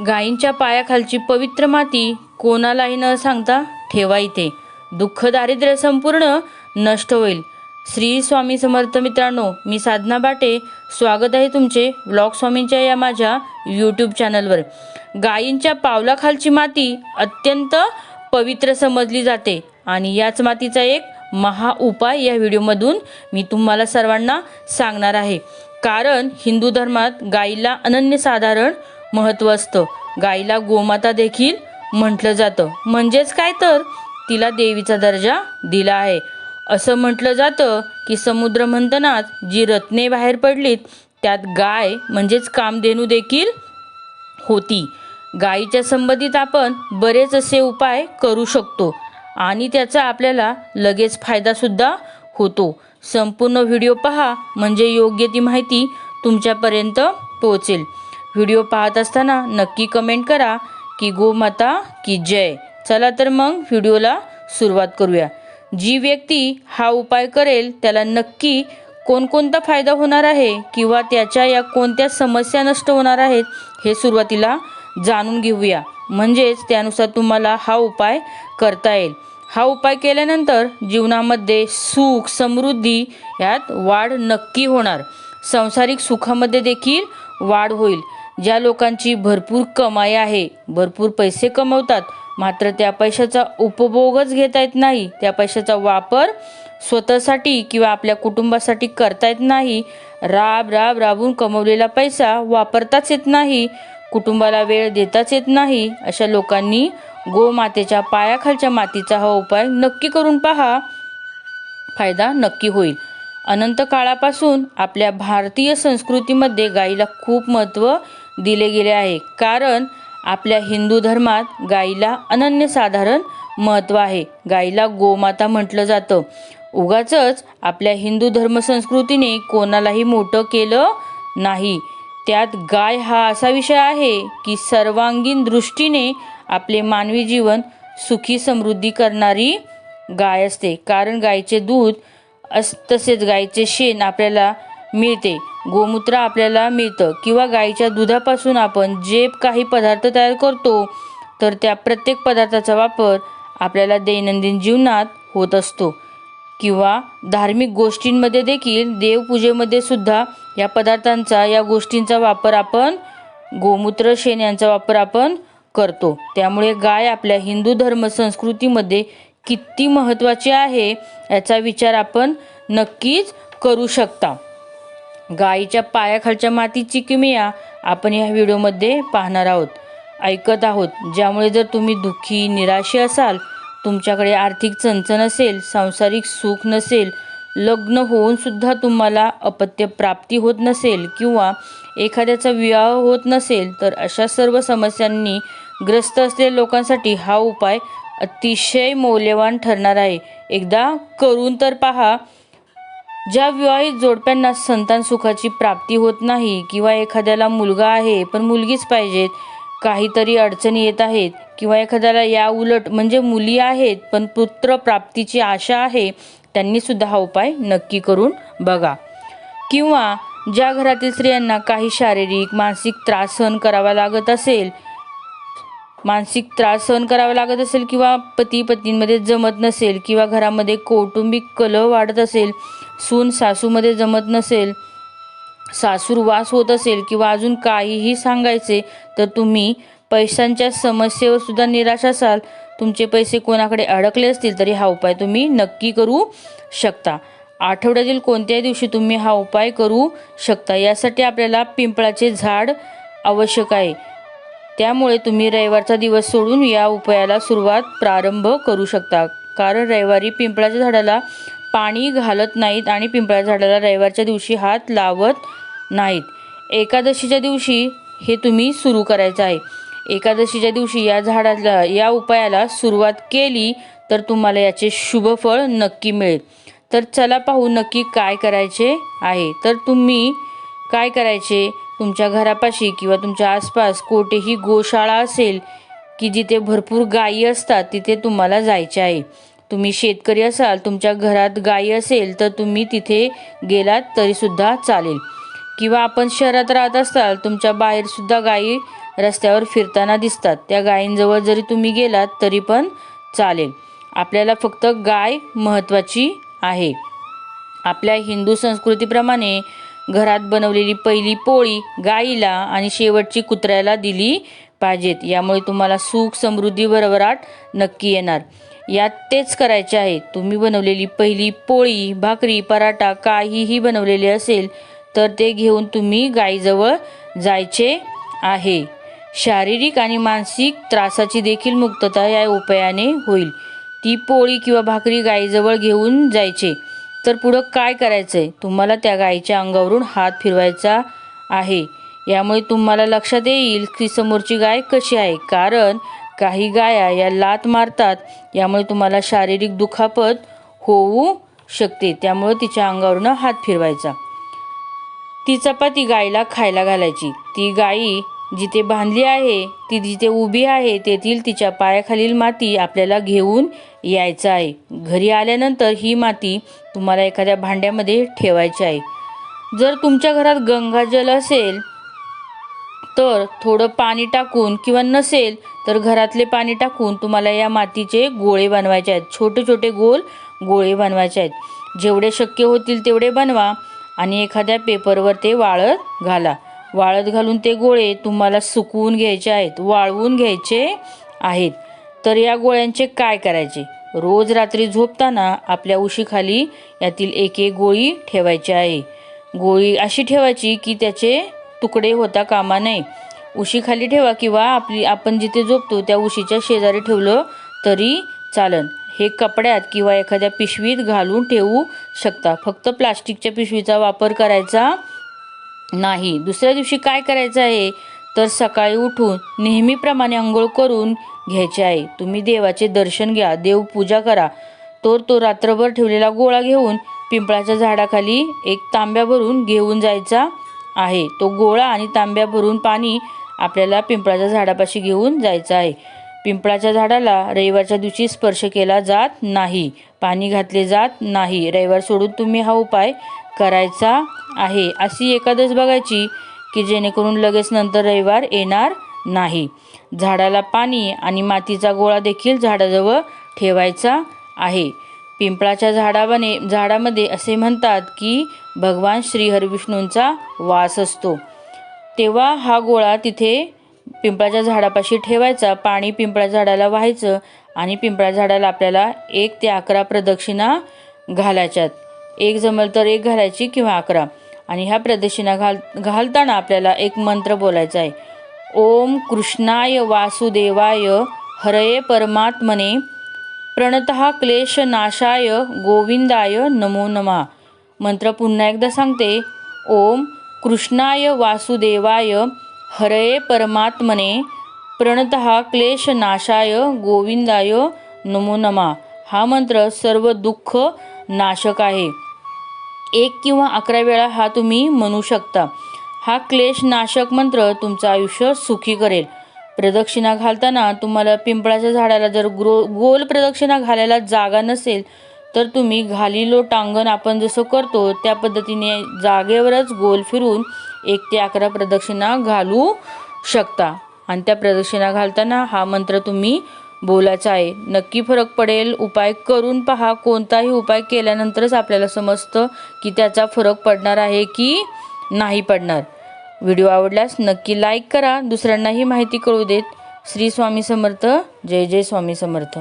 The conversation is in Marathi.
गायींच्या पायाखालची पवित्र माती कोणालाही न सांगता ठेवा इथे. दुःख दारिद्र्य संपूर्ण नष्ट होईल. श्री स्वामी समर्थ मित्रांनो मी साधना बाटे. स्वागत आहे तुमचे ब्लॉग स्वामींच्या या माझ्या यूट्यूब चॅनलवर. गायींच्या पावलाखालची माती अत्यंत पवित्र समजली जाते आणि याच मातीचा एक महा उपाय या व्हिडिओमधून मी तुम्हाला सर्वांना सांगणार आहे. कारण हिंदू धर्मात गायीला अनन्यसाधारण महत्त्व असतं. गाईला गोमाता देखील म्हटलं जातं. म्हणजेच काय तर? तिला देवीचा दर्जा दिला आहे. असं म्हटलं जातं की समुद्र मंथनात जी रत्ने बाहेर पडलीत त्यात गाय म्हणजेच कामधेनू देखील होती. गायीच्या संबंधित आपण बरेच असे उपाय करू शकतो आणि त्याचा आपल्याला लगेच फायदासुद्धा होतो. संपूर्ण व्हिडिओ पहा म्हणजे योग्य ती माहिती तुमच्यापर्यंत पोहोचेल. व्हिडिओ पाहत असताना नक्की कमेंट करा की गोमाता की जय. चला तर मग व्हिडिओला सुरुवात करूया. जी व्यक्ती हा उपाय करेल त्याला नक्की कोणकोणता फायदा होणार आहे किंवा त्याच्या या कोणत्या समस्या नष्ट होणार आहेत हे सुरुवातीला जाणून घेऊया. म्हणजेच त्यानुसार तुम्हाला हा उपाय करता येईल. हा उपाय केल्यानंतर जीवनामध्ये सुख समृद्धी यात वाढ नक्की होणार. सांसारिक सुखामध्ये देखील वाढ होईल. ज्या लोकांची भरपूर कमाई आहे भरपूर पैसे कमवतात मात्र त्या पैशाचा उपभोगच घेता येत नाही त्या पैशाचा वापर स्वतःसाठी किंवा आपल्या कुटुंबासाठी करता येत नाही राब राब राबून कमवलेला पैसा वापरताच येत नाही कुटुंबाला वेळ देताच येत नाही अशा लोकांनी गोमातेच्या पायाखालच्या मातीचा हा उपाय नक्की करून पहा. फायदा नक्की होईल. अनंत काळापासून आपल्या भारतीय संस्कृतीमध्ये गाईला खूप महत्त्व दिले गेले आहे. कारण आपल्या हिंदू धर्मात गाईला अनन्यसाधारण महत्त्व आहे. गाईला गोमाता म्हटलं जातं. उगाचच आपल्या हिंदू धर्मसंस्कृतीने कोणालाही मोठं केलं नाही. त्यात गाय हा असा विषय आहे की सर्वांगीण दृष्टीने आपले मानवी जीवन सुखी समृद्धी करणारी गाय असते. कारण गायीचे दूध अस तसेच गायीचे शेण आपल्याला मिळते. गोमूत्र आपल्याला मिळतं. किंवा गायीच्या दुधापासून आपण जे काही पदार्थ तयार करतो तर त्या प्रत्येक पदार्थाचा वापर आपल्याला दैनंदिन जीवनात होत असतो. किंवा धार्मिक गोष्टींमध्ये देखील देवपूजेमध्ये सुद्धा या पदार्थांचा या गोष्टींचा वापर आपण गोमूत्र शेण यांचा वापर आपण करतो. त्यामुळे गाय आपल्या हिंदू धर्म संस्कृतीमध्ये किती महत्त्वाची आहे याचा विचार आपण नक्कीच करू शकता. गायीच्या पायाखालच्या मातीची किमया आपण या व्हिडिओमध्ये पाहणार आहोत. ऐकत आहोत. ज्यामुळे जर तुम्ही दुःखी निराशी असाल तुमच्याकडे आर्थिक चणचण असेल सांसारिक सुख नसेल लग्न होऊनसुद्धा तुम्हाला अपत्य प्राप्ती होत नसेल किंवा एखाद्याचा विवाह होत नसेल तर अशा सर्व समस्यांनी ग्रस्त असलेल्या लोकांसाठी हा उपाय अतिशय मौल्यवान ठरणार आहे. एकदा करून तर पहा. ज्या विवाहित जोडप्यांना संतान सुखाची प्राप्ती होत नाही किंवा एखाद्याला मुलगा आहे पण मुलगीच पाहिजेत काहीतरी अडचणी येत आहेत किंवा एखाद्याला या उलट म्हणजे मुली आहेत पण पुत्र प्राप्तीची आशा आहे त्यांनी सुद्धा हा उपाय नक्की करून बघा. किंवा ज्या घरातील स्त्रियांना काही शारीरिक मानसिक त्रास सहन करावा लागत असेल मानसिक त्रास सहन करावा लागत असेल किंवा पती पत्नींमध्ये जमत नसेल किंवा घरामध्ये कौटुंबिक कलह वाढत असेल सून सासूमध्ये जमत नसेल सासूर वास होत असेल किंवा अजून काहीही सांगायचे तर तुम्ही पैशांच्या समस्येवर सुद्धा निराश असाल. तुमचे पैसे कोणाकडे अडकले असतील तरी हा उपाय तुम्ही नक्की करू शकता. आठवड्यातील कोणत्याही दिवशी तुम्ही हा उपाय करू शकता. यासाठी आपल्याला पिंपळाचे झाड आवश्यक आहे. त्यामुळे तुम्ही रविवारचा दिवस सोडून या उपायाला सुरुवात प्रारंभ करू शकता. कारण रविवारी पिंपळाच्या झाडाला पाणी घालत नाहीत आणि पिंपळाच्या झाडाला रविवारच्या दिवशी हात लावत नाहीत. एकादशीच्या दिवशी हे तुम्ही सुरू करायचं आहे. एकादशीच्या दिवशी या झाडाला या उपायाला सुरुवात केली तर तुम्हाला याचे शुभफळ नक्की मिळेल. तर चला पाहू नक्की काय करायचे आहे. तर तुम्ही काय करायचे? तुमच्या घरापाशी किंवा तुमच्या आसपास कोठेही गोशाळा असेल की जिथे भरपूर गायी असतात तिथे तुम्हाला जायचे आहे. तुम्ही शेतकरी असाल तुमच्या घरात गाई असेल तर तुम्ही तिथे गेलात तरीसुद्धा चालेल. किंवा आपण शहरात राहत असाल तुमच्या बाहेरसुद्धा गायी रस्त्यावर फिरताना दिसतात. त्या गायींजवळ जरी तुम्ही गेलात तरी पण चालेल. आपल्याला फक्त गाय महत्त्वाची आहे. आपल्या हिंदू संस्कृतीप्रमाणे घरात बनवलेली पहिली पोळी गाईला आणि शेवटची कुत्र्याला दिली पाहिजेत. यामुळे तुम्हाला सुख समृद्धी भरभराट नक्की येणार. यात तेच करायचे आहे. तुम्ही बनवलेली पहिली पोळी भाकरी पराठा काहीही बनवलेले असेल तर ते घेऊन तुम्ही गाईजवळ जायचे आहे. शारीरिक आणि मानसिक त्रासाची देखील मुक्तता या उपायाने होईल. ती पोळी किंवा भाकरी गाईजवळ घेऊन जायचे. तर पुढं काय करायचं आहे तुम्हाला त्या गाईच्या अंगावरून हात फिरवायचा आहे. यामुळे तुम्हाला लक्षात येईल की समोरची गाय कशी आहे. कारण काही गाया या लात मारतात. यामुळे तुम्हाला शारीरिक दुखापत होऊ शकते. त्यामुळे तिच्या अंगावरून हात फिरवायचा. ती चपाती गायीला खायला घालायची. ती गायी जिथे बांधली आहे ती जिथे उभी आहे तेथील तिच्या पायाखालील माती आपल्याला घेऊन यायचं आहे. घरी आल्यानंतर ही माती तुम्हाला एखाद्या भांड्यामध्ये ठेवायची आहे. जर तुमच्या घरात गंगाजल असेल तर थोडं पाणी टाकून किंवा नसेल तर घरातले पाणी टाकून तुम्हाला या मातीचे गोळे बनवायचे आहेत. छोटे छोटे गोल गोळे बनवायचे आहेत. जेवढे शक्य होतील तेवढे बनवा आणि एखाद्या पेपरवर ते वाळत घाला. वाळत घालून ते गोळे तुम्हाला सुकवून घ्यायचे आहेत वाळवून घ्यायचे आहेत. तर या गोळ्यांचे काय करायचे? रोज रात्री झोपताना आपल्या उशीखाली यातील एक एक गोळी ठेवायची आहे. गोळी अशी ठेवायची की त्याचे तुकडे होता कामा नये. उशीखाली ठेवा किंवा आपली आपण जिथे झोपतो त्या उशीच्या शेजारी ठेवलं तरी चालन. हे कपड्यात किंवा एखाद्या पिशवीत घालून ठेवू शकता. फक्त प्लास्टिकच्या पिशवीचा वापर करायचा नाही. दुसऱ्या दिवशी काय करायचं आहे? तर सकाळी उठून नेहमीप्रमाणे आंघोळ करून घ्यायचे आहे. तुम्ही देवाचे दर्शन घ्या देवपूजा करा. तर तो रात्रभर ठेवलेला गोळा घेऊन पिंपळाच्या झाडाखाली एक तांब्या भरून घेऊन जायचा. आहे. तो गोळा आणि तांब्या भरून पाणी आपल्याला पिंपळाच्या झाडापाशी घेऊन जायचं आहे. पिंपळाच्या झाडाला रविवारच्या दिवशी स्पर्श केला जात नाही. पाणी घातले जात नाही. रविवार सोडून तुम्ही हा उपाय करायचा आहे. अशी एकादश बघायची की जेणेकरून लगेच नंतर रविवार येणार नाही. झाडाला पाणी आणि मातीचा गोळा देखील झाडाजवळ ठेवायचा आहे. पिंपळाच्या झाडावाने झाडामध्ये असे म्हणतात की भगवान श्रीहरविष्णूंचा वास असतो. तेव्हा हा गोळा तिथे पिंपळाच्या झाडापाशी ठेवायचा पाणी पिंपळा झाडाला व्हायचं आणि पिंपळा झाडाला आपल्याला एक ते अकरा प्रदक्षिणा घालायच्यात. एक जमल तर एक घालायची किंवा अकरा. आणि ह्या प्रदक्षिणा घाल घालताना आपल्याला एक मंत्र बोलायचा आहे. ओम कृष्णाय वासुदेवाय हरये परमात्मने प्रणत क्लेशनाशाय गोविंदाय नमो नमा. मंत्र पुन्हा एकदा सांगते. ओम कृष्णाय वासुदेवाय हरये परमात्मने प्रणत क्लेश नाशाय गोविंदाय नमो नमा. हा मंत्र सर्व दुःख नाशक आहे. एक किंवा अकरा वेळा हा तुम्ही म्हणू शकता. हा क्लेश नाशक मंत्र तुमचं आयुष्य सुखी करेल. प्रदक्षिणा घालताना तुम्हाला पिंपळाच्या झाडाला जर ग्रो गोल प्रदक्षिणा घालायला जागा नसेल तर तुम्ही घालीलो टांगण आपण जसं करतो त्या पद्धतीने जागेवरच गोल फिरून एक ते अकरा प्रदक्षिणा घालू शकता. आणि त्या प्रदक्षिणा घालताना हा मंत्र तुम्ही बोलायचा आहे. नक्की फरक पडेल. उपाय करून पहा. कोणताही उपाय केल्यानंतरच आपल्याला समजतं की त्याचा फरक पडणार आहे की नाही पडणार. व्हिडिओ आवडल्यास नक्की लाईक करा. दुसऱ्यांनाही माहिती कळू देत. श्री स्वामी समर्थ. जय जय स्वामी समर्थ.